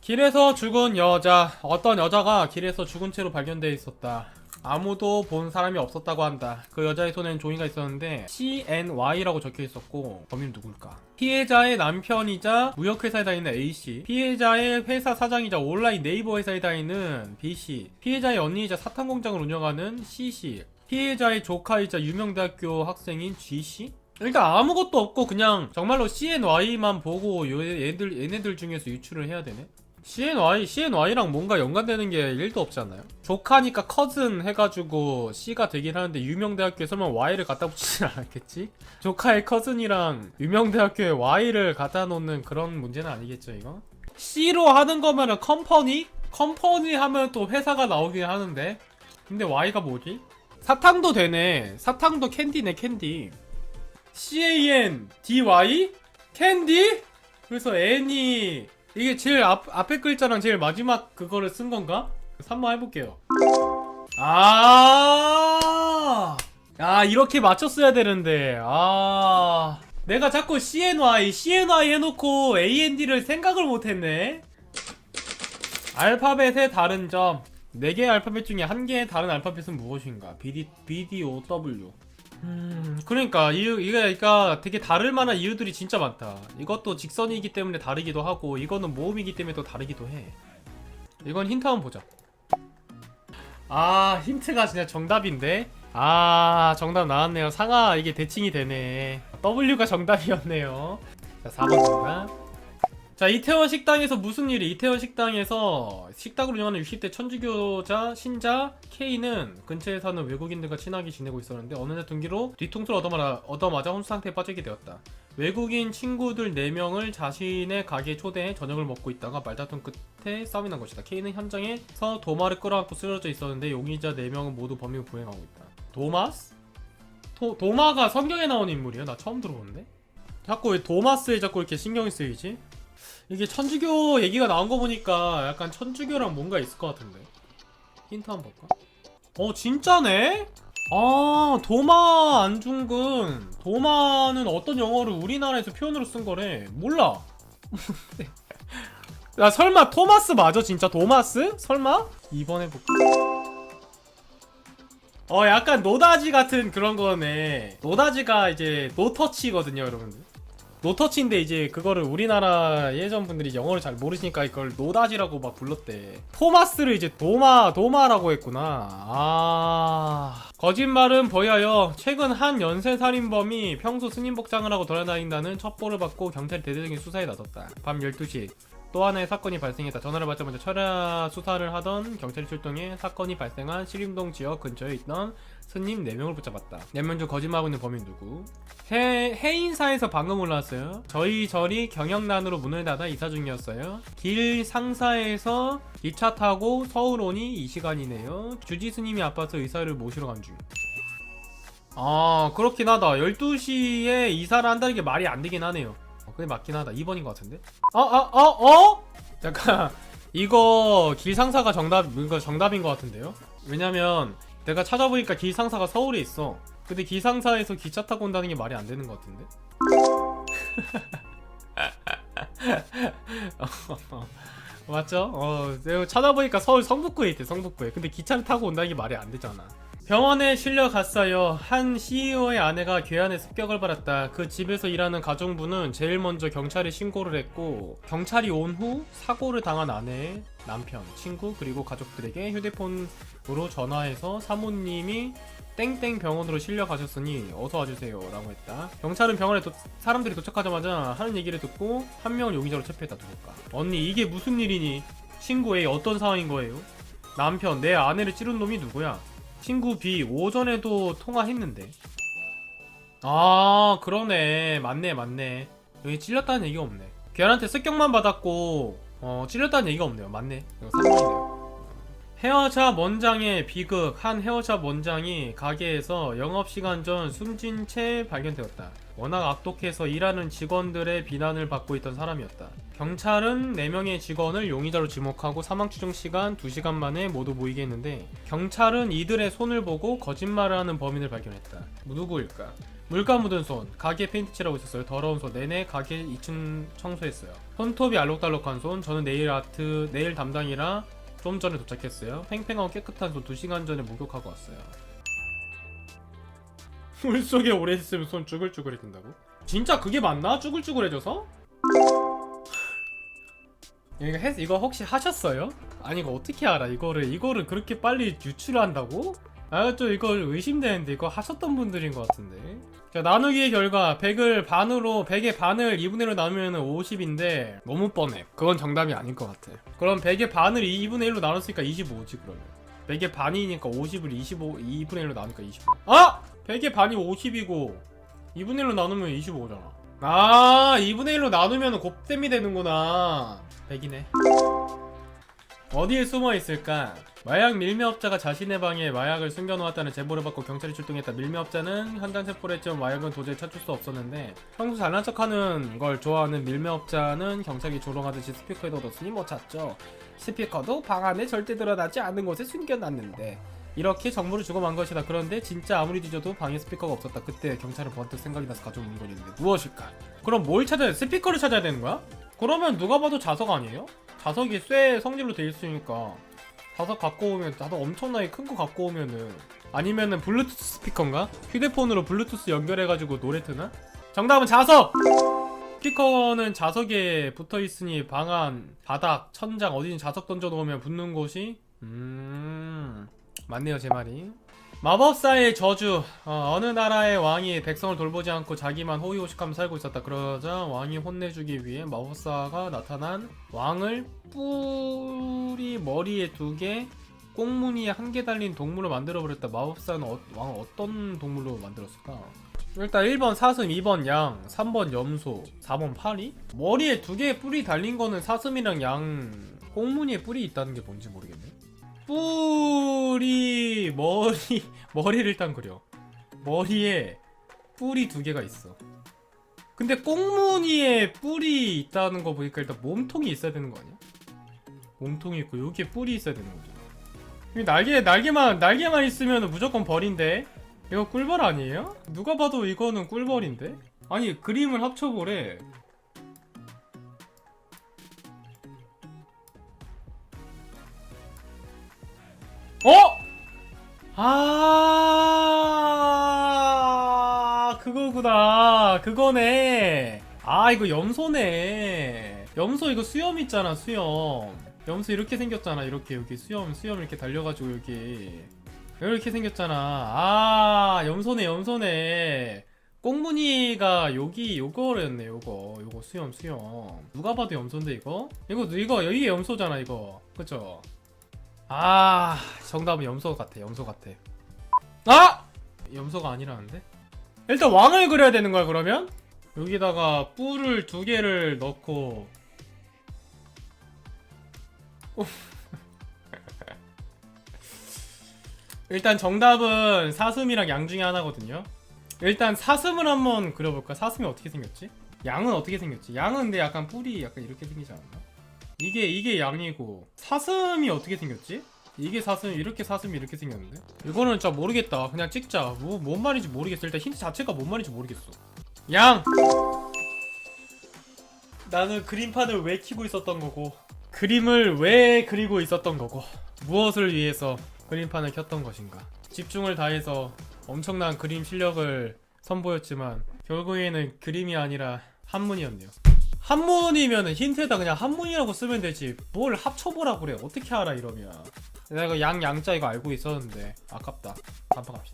길에서 죽은 여자. 어떤 여자가 길에서 죽은 채로 발견되어 있었다. 아무도 본 사람이 없었다고 한다. 그 여자의 손엔 종이가 있었는데 CNY라고 적혀 있었고 범인은 누굴까? 피해자의 남편이자 무역회사에 다니는 A씨, 피해자의 회사 사장이자 온라인 네이버 회사에 다니는 B씨, 피해자의 언니이자 사탕 공장을 운영하는 C씨, 피해자의 조카이자 유명 대학교 학생인 G씨? 그러니까 아무것도 없고 그냥 정말로 CNY만 보고 요 얘들 얘네들 중에서 유출을 해야 되네. CNY, CNY랑 뭔가 연관되는 게 1도 없지 않나요? 조카니까 커즌 해가지고 C가 되긴 하는데 유명 대학교에 설마 Y를 갖다 붙이진 않았겠지? 조카의 커즌이랑 유명 대학교에 Y를 갖다 놓는 그런 문제는 아니겠죠 이거? C로 하는 거면은 컴퍼니? 컴퍼니 하면 또 회사가 나오긴 하는데 근데 Y가 뭐지? 사탕도 되네 사탕도 캔디네 캔디 C-A-N-D-Y? 캔디? 그래서 N이 이게 제일 앞, 앞에 글자랑 제일 마지막 그거를 쓴 건가? 3번 해볼게요. 아, 아, 이렇게 맞췄어야 되는데. 아, 내가 자꾸 CNY, CNY 해놓고 AND를 생각을 못했네. 알파벳의 다른 점. 4개의 알파벳 중에 한 개의 다른 알파벳은 무엇인가? BD, BDOW. 음, 그러니까 이유 이게 그러니까 되게 다를 만한 이유들이 진짜 많다. 이것도 직선이기 때문에 다르기도 하고 이거는 모음이기 때문에 또 다르기도 해. 이건 힌트 한번 보자. 아, 힌트가 진짜 정답인데. 아, 정답 나왔네요. 상하 이게 대칭이 되네. W가 정답이었네요. 자, 4번 정답. 자, 이태원 식당에서 무슨 일이? 이태원 식당에서 식당으로 운영하는 60대 천주교자 신자 K는 근처에 사는 외국인들과 친하게 지내고 있었는데 어느 날 등기로 뒤통수를 얻어맞아, 얻어맞아 혼수 상태에 빠지게 되었다. 외국인 친구들 4명을 자신의 가게에 초대해 저녁을 먹고 있다가 말다툼 끝에 싸움이 난 것이다. K는 현장에서 도마를 끌어안고 쓰러져 있었는데 용의자 4명은 모두 범행을 부행하고 있다. 도마스? 도, 도마가 성경에 나오는 인물이야? 나 처음 들어보는데? 자꾸 왜 도마스에 자꾸 이렇게 신경이 쓰이지? 이게 천주교 얘기가 나온 거 보니까 약간 천주교랑 뭔가 있을 것 같은데 힌트 한번 볼까? 어 진짜네? 아 도마 안중근 도마는 어떤 영어를 우리나라에서 표현으로 쓴 거래 몰라 야 설마 토마스 맞아 진짜 도마스? 설마? 2번 해볼까? 어 약간 노다지 같은 그런 거네 노다지가 이제 노터치거든요 여러분들 노터치인데 이제 그거를 우리나라 예전 분들이 영어를 잘 모르시니까 이걸 노다지라고 막 불렀대. 토마스를 이제 도마 도마라고 했구나. 아 거짓말은 버야여. 최근 한 연쇄 살인범이 평소 스님 복장을 하고 돌아다닌다는 첩보를 받고 경찰이 대대적인 수사에 나섰다. 밤 12시 또 하나의 사건이 발생했다. 전화를 받자마자 철야 수사를 하던 경찰이 출동해 사건이 발생한 시림동 지역 근처에 있던 스님 4명을 붙잡았다. 4명 중 거짓말하고 있는 범인 누구? 해, 해인사에서 방금 올라왔어요. 저희 절이 경영난으로 문을 닫아 이사 중이었어요. 길 상사에서 기차 타고 서울 오니 이 시간이네요. 주지 스님이 아파서 의사를 모시러 간 중. 아 그렇긴 하다. 12시에 이사를 한다는 게 말이 안 되긴 하네요. 어, 그게 맞긴 하다. 2번인 것 같은데? 어, 어, 어, 어? 잠깐. 이거 길 상사가 정답, 이거 정답인 것 같은데요? 왜냐면 내가 찾아보니까 길 상사가 서울에 있어. 근데 길 상사에서 기차 타고 온다는 게 말이 안 되는 것 같은데? 맞죠? 어, 내가 찾아보니까 서울 성북구에 있대, 성북구에. 근데 기차를 타고 온다는 게 말이 안 되잖아. 병원에 실려갔어요. 한 CEO의 아내가 괴한에 습격을 받았다. 그 집에서 일하는 가정부는 제일 먼저 경찰에 신고를 했고, 경찰이 온 후 사고를 당한 아내, 남편, 친구, 그리고 가족들에게 휴대폰으로 전화해서 사모님이 땡땡 병원으로 실려가셨으니 어서 와주세요 라고 했다. 경찰은 병원에 도- 사람들이 도착하자마자 하는 얘기를 듣고 한 명을 용의자로 체포했다 누굴까 언니 이게 무슨 일이니? 친구 A 어떤 상황인 거예요? 남편 내 아내를 찌른 놈이 누구야 친구 B 오전에도 통화했는데. 아 그러네. 맞네 맞네. 여기 찔렸다는 얘기가 없네. 걔한테 습격만 받았고 어 찔렸다는 얘기가 없네요. 맞네. 이거 3번이네요 헤어샵 원장의 비극 한 헤어샵 원장이 가게에서 영업시간 전 숨진 채 발견되었다. 워낙 악독해서 일하는 직원들의 비난을 받고 있던 사람이었다. 경찰은 4명의 직원을 용의자로 지목하고 사망 추정 시간 2시간 만에 모두 모이게 했는데 경찰은 이들의 손을 보고 거짓말을 하는 범인을 발견했다. 누구일까? 물감 묻은 손 가게 페인트 칠하고 있었어요 더러운 손 내내 가게 2층 청소했어요 손톱이 알록달록한 손 저는 네일 아트 네일 담당이라 좀 전에 도착했어요 팽팽하고 깨끗한 손 2시간 전에 목욕하고 왔어요 물속에 오래 있으면 손 쭈글쭈글해진다고? 진짜 그게 맞나? 쭈글쭈글해져서? 이거 했, 이거 혹시 하셨어요? 아니 이거 어떻게 알아 이거를 이거를 그렇게 빨리 유출한다고? 아 좀 이걸 의심되는데 이거 하셨던 분들인 것 같은데 자 나누기의 결과 100을 반으로 100의 반을 2분의 1로 나누면 50인데 너무 뻔해. 그건 정답이 아닐 것 같아. 그럼 100의 반을 2분의 1로 나눴으니까 25지 그러면. 100의 반이니까 50을 25 2분의 1로 나누니까 25 아! 100의 반이 50이고 2분의 1로 나누면 25잖아. 아 2분의 1로 나누면 곱셈이 되는구나. 100이네. 어디에 숨어 있을까? 마약 밀매업자가 자신의 방에 마약을 숨겨놓았다는 제보를 받고 경찰이 출동했다. 밀매업자는 현장 체포를 했지만 마약은 도저히 찾을 수 없었는데 평소 잘난 척하는 걸 좋아하는 밀매업자는 경찰이 조롱하듯이 스피커에도 넣었으니 못 찾죠. 스피커도 방 안에 절대 드러나지 않는 곳에 숨겨놨는데 이렇게 정보를 주고 만 것이다. 그런데 진짜 아무리 뒤져도 방에 스피커가 없었다. 그때 경찰은 번뜩 생각이 나서 가져온 물건인데 무엇일까? 그럼 뭘 찾아야 돼? 스피커를 찾아야 되는 거야? 그러면 누가 봐도 자석 아니에요? 자석이 쇠 성질로 돼 있으니까 자석 갖고 오면 자석 엄청나게 큰 거 갖고 오면은 아니면은 블루투스 스피커인가? 휴대폰으로 블루투스 연결해가지고 노래 트나? 정답은 자석! 스피커는 자석에 붙어 있으니 방안, 바닥, 천장 어디든 자석 던져 놓으면 붙는 곳이 음 맞네요 제 말이 마법사의 저주. 어, 느 나라의 왕이 백성을 돌보지 않고 자기만 호의호식하며 살고 있었다. 그러자 왕이 혼내주기 위해 마법사가 나타난 왕을 뿔이 머리에 두개 꽁무니에 한 개 달린 동물로 만들어버렸다. 마법사는 어, 왕을 어떤 동물로 만들었을까? 일단 1번 사슴 2번 양 3번 염소 4번 파리? 머리에 두 개의 뿔이 달린 거는 사슴이랑 양 꽁무니에 뿔이 있다는 게 뭔지 모르겠네 뿔이 머리 머리를 일단 그려. 머리에 뿔이 두 개가 있어. 근데 꽁무니에 뿔이 있다는 거 보니까 일단 몸통이 있어야 되는 거 아니야? 몸통이 있고 여기에 뿔이 있어야 되는 거죠 이 날개 날개만 날개만 있으면 무조건 벌인데? 이거 꿀벌 아니에요? 누가 봐도 이거는 꿀벌인데? 아니 그림을 합쳐보래 어? 아 그거구나. 그거네. 아 이거 염소네. 염소 이거 수염 있잖아 수염. 염소 이렇게 생겼잖아 이렇게. 여기 수염 수염 이렇게 달려가지고 여기. 이렇게 생겼잖아. 아 염소네 염소네. 꽁무니가 여기 요거였네 요거. 요거 수염 수염. 누가 봐도 염소인데 이거? 이거 이거 여기 염소잖아 이거. 그쵸 아 정답은 염소 같아 염소 같아. 아! 염소가 아니라는데? 일단 왕을 그려야 되는 거야 그러면? 여기다가 뿔을 두 개를 넣고. 일단 정답은 사슴이랑 양 중에 하나거든요. 일단 사슴을 한번 그려볼까? 사슴이 어떻게 생겼지? 양은 어떻게 생겼지? 양은 근데 약간 뿔이 약간 이렇게 생기지 않았나 이게 이게 양이고. 사슴이 어떻게 생겼지? 이게 사슴 이렇게 사슴이 이렇게 생겼는데? 이거는 진짜 모르겠다. 그냥 찍자. 뭐, 뭔 말인지 모르겠어. 일단 힌트 자체가 뭔 말인지 모르겠어. 양! 나는 그림판을 왜 키고 있었던 거고 그림을 왜 그리고 있었던 거고 무엇을 위해서 그림판을 켰던 것인가. 집중을 다해서 엄청난 그림 실력을 선보였지만 결국에는 그림이 아니라 한문이었네요 한문이면은 힌트에다 그냥 한문이라고 쓰면 되지. 뭘 합쳐보라 그래. 어떻게 알아 이러면. 내가 양 양자 이거 알고 있었는데 아깝다. 반박합시다